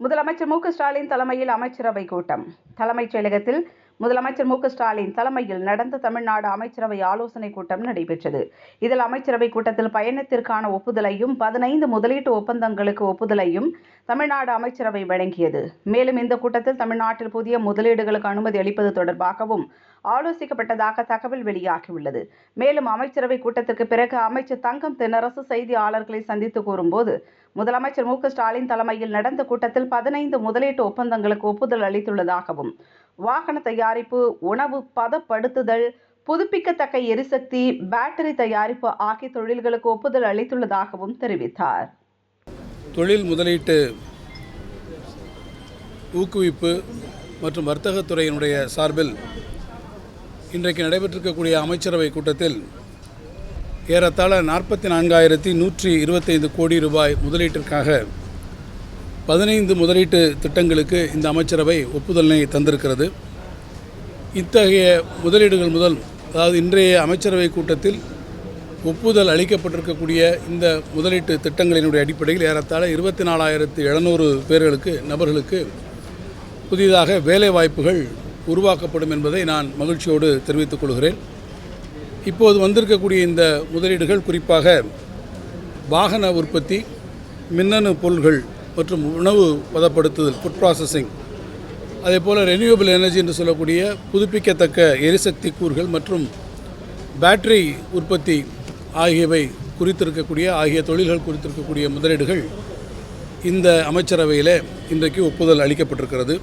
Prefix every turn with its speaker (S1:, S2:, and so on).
S1: முதலமைச்சர் மு க ஸ்டாலின் தலைமையில் அமைச்சரவை கூட்டம். தலைமைச் செயலகத்தில் முதலமைச்சர் மு ஸ்டாலின் தலைமையில் நடந்த தமிழ்நாடு அமைச்சரவை ஆலோசனை கூட்டம் நடைபெற்றது. இதில் அமைச்சரவை கூட்டத்தில் பயணத்திற்கான ஒப்புதலையும் பதினைந்து முதலீட்டு ஒப்பந்தங்களுக்கு ஒப்புதலையும் தமிழ்நாடு அமைச்சரவை வழங்கியது. மேலும் இந்த கூட்டத்தில் தமிழ்நாட்டில் புதிய முதலீடுகளுக்கு அனுமதி அளிப்பது தொடர்பாகவும் ஆலோசிக்கப்பட்டதாக தகவல் வெளியாகியுள்ளது. மேலும் அமைச்சரவை கூட்டத்திற்கு பிறகு அமைச்சர் தங்கம் தென்னரசு செய்தியாளர்களை சந்தித்து கூறும்போது முதலமைச்சர் மு ஸ்டாலின் தலைமையில் நடந்த கூட்டத்தில் பதினைந்து முதலீட்டு ஒப்பந்தங்களுக்கு ஒப்புதல் அளித்துள்ளதாகவும் வாகன தயாரிப்பு உணவு பதப்படுத்துதல் புதுப்பிக்கத்தக்க எரிசக்தி பேட்டரி தயாரிப்பு ஆகிய தொழில்களுக்கு ஒப்புதல் அளித்துள்ளதாகவும் தெரிவித்தார்.
S2: தொழில் முதலீட்டு ஊக்குவிப்பு மற்றும் வர்த்தகத்துறையினுடைய சார்பில் இன்றைக்கு நடைபெற்றிருக்கக்கூடிய அமைச்சரவை கூட்டத்தில் ஏறத்தாழ நாற்பத்தி நான்காயிரத்தி நூற்றி இருபத்தைந்து கோடி ரூபாய் முதலீட்டிற்காக பதினைந்து முதலீட்டு திட்டங்களுக்கு இந்த அமைச்சரவை ஒப்புதலினை தந்திருக்கிறது. இத்தகைய முதலீடுகள் முதல் அதாவது இன்றைய அமைச்சரவை கூட்டத்தில் ஒப்புதல் அளிக்கப்பட்டிருக்கக்கூடிய இந்த முதலீட்டு திட்டங்களினுடைய அடிப்படையில் ஏறத்தாழ இருபத்தி நாலாயிரத்து எழுநூறு பேர்களுக்கு நபர்களுக்கு புதிதாக வேலைவாய்ப்புகள் உருவாக்கப்படும் என்பதை நான் மகிழ்ச்சியோடு தெரிவித்துக் கொள்கிறேன். இப்போது வந்திருக்கக்கூடிய இந்த முதலீடுகள் குறிப்பாக வாகன உற்பத்தி மின்னணு பொருள்கள் மற்றும் உணவு பதப்படுத்துதல் ஃபுட் ப்ராசஸிங் அதே போல் ரெனியூவபிள் எனர்ஜி என்று சொல்லக்கூடிய புதுப்பிக்கத்தக்க எரிசக்தி கூறுகள் மற்றும் பேட்டரி உற்பத்தி ஆகியவை குறித்திருக்கக்கூடிய ஆகிய தொழில்கள் குறித்திருக்கக்கூடிய முதலீடுகள் இந்த அமைச்சரவையில் இன்றைக்கு ஒப்புதல் அளிக்கப்பட்டிருக்கிறது.